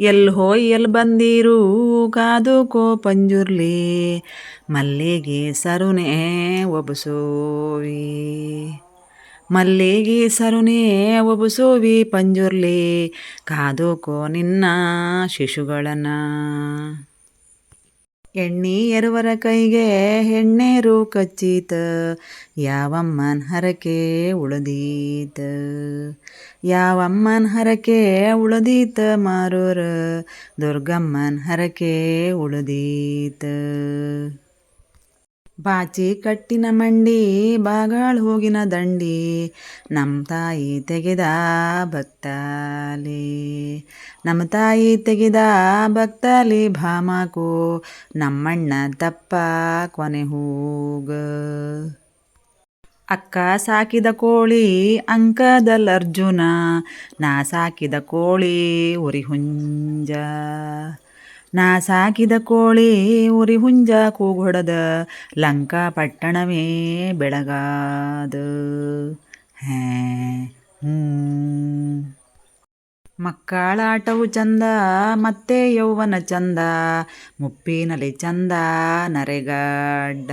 L ಹೋಯ್ L ಬಂದಿರು? ಕಾದುಕೋ Panjurli ಮಲ್ಲಿಗೆ ಸರುನೆ ಒಬಸೋವಿ. ಮಲ್ಲಿಗೆ ಸರುನೆ ಒಬಸೋವಿ ಪಂಜುರ್ಲಿ ಕಾದುಕೋ ನಿನ್ನ ಶಿಶುಗಳನ್ನ. ಎಣ್ಣಿ ಎರವರ ಕೈಗೆ ಹೆಣ್ಣೇರು ಕಚ್ಚೀತ ಯಾವಮ್ಮನ್ ಹರಕೆ ಉಳದೀತ. ಯಾವಮ್ಮನ್ ಹರಕೆ ಉಳದೀತ ಮಾರೋರ, ದುರ್ಗಮ್ಮನ್ ಹರಕೆ ಉಳದೀತ. ಬಾಚಿ ಕಟ್ಟಿನ ಮಂಡಿ, ಬಾಗಾಳ್ ಹೋಗಿನ ದಂಡಿ ನಮ್ಮ ತಾಯಿ ತೆಗೆದ ಭಕ್ತಾಲಿ. ನಮ್ಮ ತಾಯಿ ತೆಗೆದ ಭಕ್ತಾಲಿ ಭಾಮಾಕು, ನಮ್ಮಣ್ಣ ತಪ್ಪ ಕೊನೆ ಹೋಗ. ಅಕ್ಕ ಸಾಕಿದ ಕೋಳಿ, ಅಂಕದಲ್ ಅರ್ಜುನ, ನಾ ಸಾಕಿದ ಕೋಳಿ ಉರಿ ಹುಂಜ ನಾ ಸಾಕಿದ ಕೋಳಿ ಉರಿ ಹುಂಜ ಕೂಗೊಡದ ಲಂಕಾ ಪಟ್ಟಣವೇ ಬೆಳಗಾದ. ಮಕ್ಕಳಾಟವು ಚಂದ, ಮತ್ತೆ ಯೌವನ ಚಂದ, ಮುಪ್ಪಿನಲ್ಲಿ ಚಂದ, ನರೆಗಡ್ಡ.